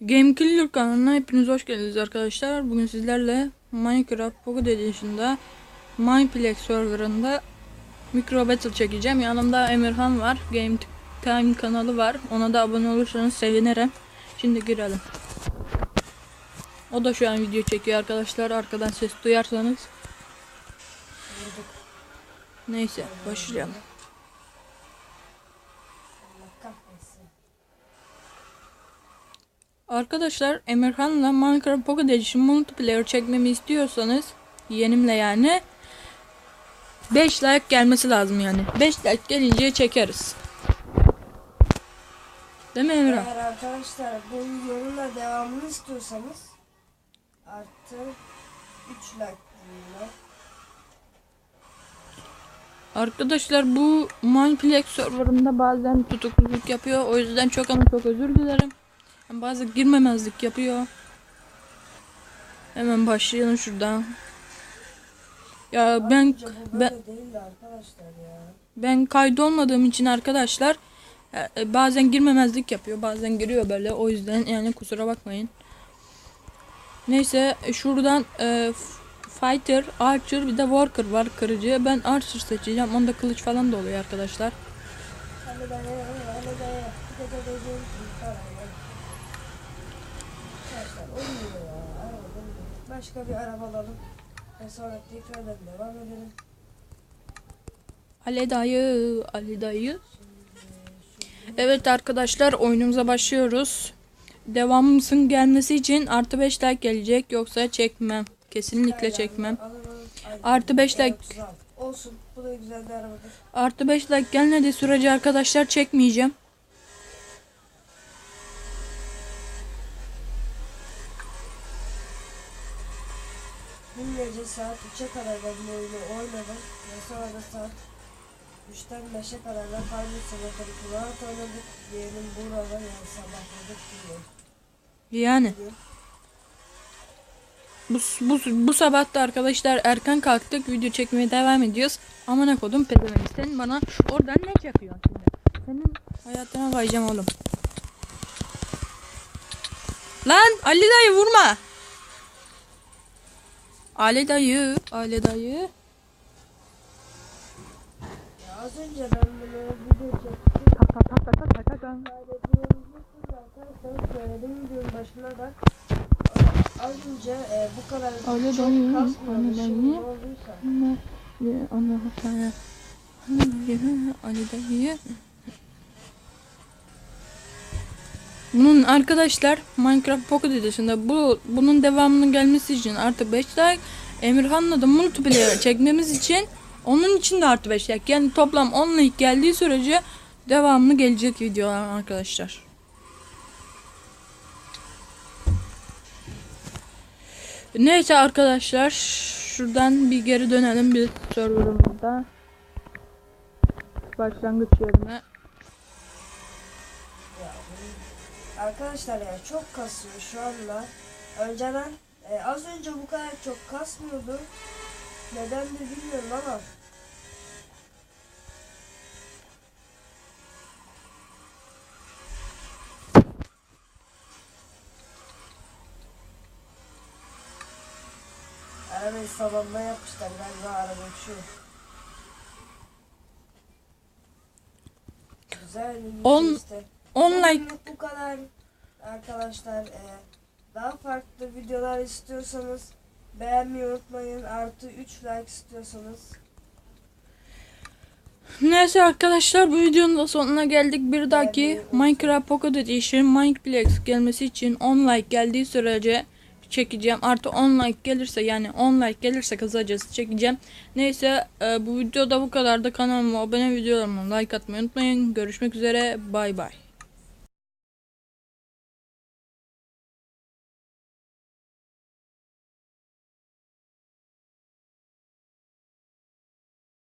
Game Killer kanalına hepiniz hoş geldiniz arkadaşlar. Bugün sizlerle Minecraft Pocket Edition'da Mineplex serverında Micro Battle çekeceğim. Yanımda Emirhan var. Game Time kanalı var. Ona da abone olursanız sevinirim. Şimdi girelim. O da şu an video çekiyor arkadaşlar. Arkadan ses duyarsanız. Neyse başlayalım. Arkadaşlar Emirhan'la Minecraft Pocket Edition multiplayer çekmemi istiyorsanız yeğenimle yani 5 like gelmesi lazım yani. 5 like gelince çekeriz. Değil mi Emirhan? Eğer arkadaşlar bu videonun da devamını istiyorsanız artı 3 like diyorlar. Arkadaşlar bu Mineplex serverında bazen tutukluluk yapıyor. O yüzden çok ama çok özür dilerim. Yani Bazı girmemezlik yapıyor. Hemen başlayalım şuradan. Ya ben ben. Ben kaydolmadığım için arkadaşlar e, e, bazen girmemezlik yapıyor. Bazen giriyor böyle. O yüzden yani kusura bakmayın. Neyse e, şuradan e, Fighter, Archer bir de Worker var kırıcı. Ben Archer seçeceğim. Onda kılıç falan da oluyor arkadaşlar. Olmuyor ya. Araba olmuyor. Başka bir araba alalım. Ve sonra tekrardan devam edelim. Ali dayı, Ali dayı. Evet arkadaşlar oyunumuza başlıyoruz. Devamımızın gelmesi için artı 5 like gelecek. Yoksa çekmem. Kesinlikle çekmem. Artı beş like. Olsun. Bu da güzel bir arabadır. Artı 5 like gelmediği sürece arkadaşlar çekmeyeceğim. Dün gece saat 3'e kadar ben bu oyunu oynadım. Ve sonra da saat 3'ten 5'e kadar da Farming Simulator rahat oynadık. Yeğenim burada yani sabahladık diyor. Yani bu, bu, bu sabah da arkadaşlar erken kalktık. Video çekmeye devam ediyoruz. Ama ne kodum pezevenk. Sen bana oradan ne çakıyorsun şimdi? Senin hayatına bayacağım oğlum. Lan Ali dayı vurma. Ali dayı, Ali dayı. Ya az önce ben bunu video çektim. Tak tak tak tak tak tak tak. Arkadaşlar söyledim videonun başında da. Az önce e, bu kadar Öyle çok dayı, Şimdi dayı. ne olduysa. Allah Allah. Ali dayı. Bunun arkadaşlar Minecraft Pocket Edition'da bu bunun devamının gelmesi için artı 5 like Emirhan'la da multiplayer çekmemiz için onun için de artı 5 like yani toplam 10 like geldiği sürece devamlı gelecek videolar arkadaşlar. Neyse arkadaşlar şuradan bir geri dönelim bir serverımızda başlangıç yerine. Arkadaşlar ya çok kasıyor şu anda. Önceden e, az önce bu kadar çok kasmıyordu. Neden de bilmiyorum ama Arabayı salonuna yapmışlar galiba araba uçuyor. Güzel bir On- şey işte. 10 like bu kadar arkadaşlar. Ee, daha farklı videolar istiyorsanız beğenmeyi unutmayın. Artı 3 like istiyorsanız. Neyse arkadaşlar bu videonun da sonuna geldik. Bir dahaki Minecraft Pocket Edition Mineplex gelmesi için 10 like geldiği sürece çekeceğim. Artı 10 like gelirse yani 10 like gelirse kısacası çekeceğim. Neyse e, bu videoda bu kadar da kanalıma abone videolarıma like atmayı unutmayın. Görüşmek üzere. Bay bay.